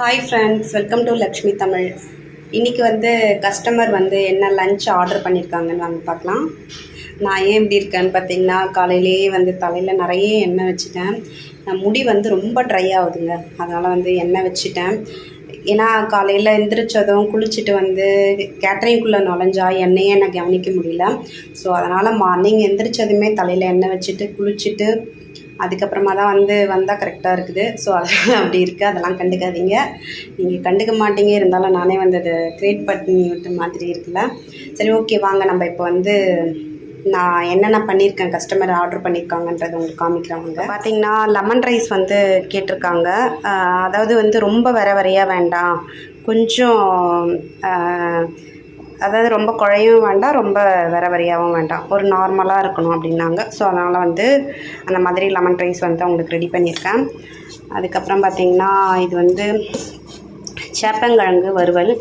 Hi friends welcome to Lakshmi Tamil இன்றைக்கி வந்து customer வந்து என்ன லஞ்ச் ஆர்டர் பண்ணியிருக்காங்கன்னு வாங்க பார்க்கலாம். நான் ஏன் இப்படி இருக்கேன்னு பார்த்தீங்கன்னா காலையிலேயே வந்து தலையில் நிறைய எண்ணெய் வச்சுட்டேன். முடி வந்து ரொம்ப ட்ரை ஆகுதுங்க. அதனால் வந்து எண்ணெய் வச்சுட்டேன். ஏன்னா காலையில் எந்திரிச்சதும் குளிச்சுட்டு வந்து கேட்டரிங்குள்ளே நுழைஞ்சா எண்ணெயே நான் கவனிக்க முடியல. ஸோ அதனால் மார்னிங் எந்திரிச்சதுமே தலையில் எண்ணெய் வச்சுட்டு குளிச்சுட்டு அதுக்கப்புறமா தான் வந்து வந்தால் கரெக்டாக இருக்குது. ஸோ அதெல்லாம் அப்படி இருக்குது அதெல்லாம் கண்டுக்காதீங்க. நீங்கள் கண்டுக்க மாட்டீங்க. இருந்தாலும் நானே வந்து அதை க்ரியேட் பண்ணி விட்ட மாதிரி இருக்குல்ல. சரி ஓகே வாங்க. நம்ம இப்போ வந்து நான் என்னென்ன பண்ணியிருக்கேன் கஸ்டமர் ஆர்டர் பண்ணியிருக்காங்கன்றதை உங்களுக்கு காமிக்கிறவங்க பார்த்தீங்கன்னா லெமன் ரைஸ் வந்து கேட்டிருக்காங்க. அதாவது வந்து ரொம்ப வர வரையாக வேண்டாம். கொஞ்சம் அதாவது ரொம்ப குழையவும் வேண்டாம் ரொம்ப வர வரையாகவும் வேண்டாம். ஒரு நார்மலாக இருக்கணும் அப்படின்னாங்க. ஸோ அதனால் வந்து அந்த மாதிரி லெமன் ரைஸ் வந்து அவங்களுக்கு ரெடி பண்ணியிருக்கேன். அதுக்கப்புறம் பார்த்திங்கன்னா இது வந்து சேப்பங்கிழங்கு வறுவல்.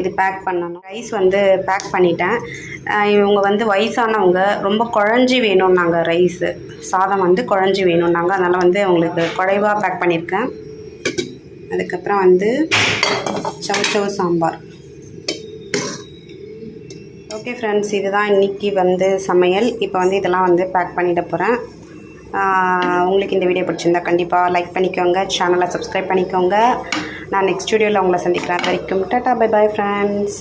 இது பேக் பண்ணணும். ரைஸ் வந்து பேக் பண்ணிட்டேன். இவங்க வந்து வயசானவங்க ரொம்ப குழஞ்சி வேணும்னாங்க ரைஸு சாதம் வந்து குழஞ்சி வேணும்னாங்க. அதனால் வந்து அவங்களுக்கு குழைவாக பேக் பண்ணியிருக்கேன். அதுக்கப்புறம் வந்து சவுச்சவு சாம்பார். ஓகே ஃப்ரெண்ட்ஸ் இதுதான் இன்றைக்கி வந்து சமையல். இப்போ வந்து இதெல்லாம் வந்து பேக் பண்ணிட போகிறேன் உங்களுக்கு இந்த வீடியோ பிடிச்சிருந்தா கண்டிப்பாக லைக் பண்ணிக்கோங்க சேனலை சப்ஸ்கிரைப் பண்ணிக்கோங்க. நான் நெக்ஸ்ட் வீடியோவில் உங்களை சந்திக்கிறேன் வரைக்கும் டாட்டா பை பாய் ஃப்ரெண்ட்ஸ்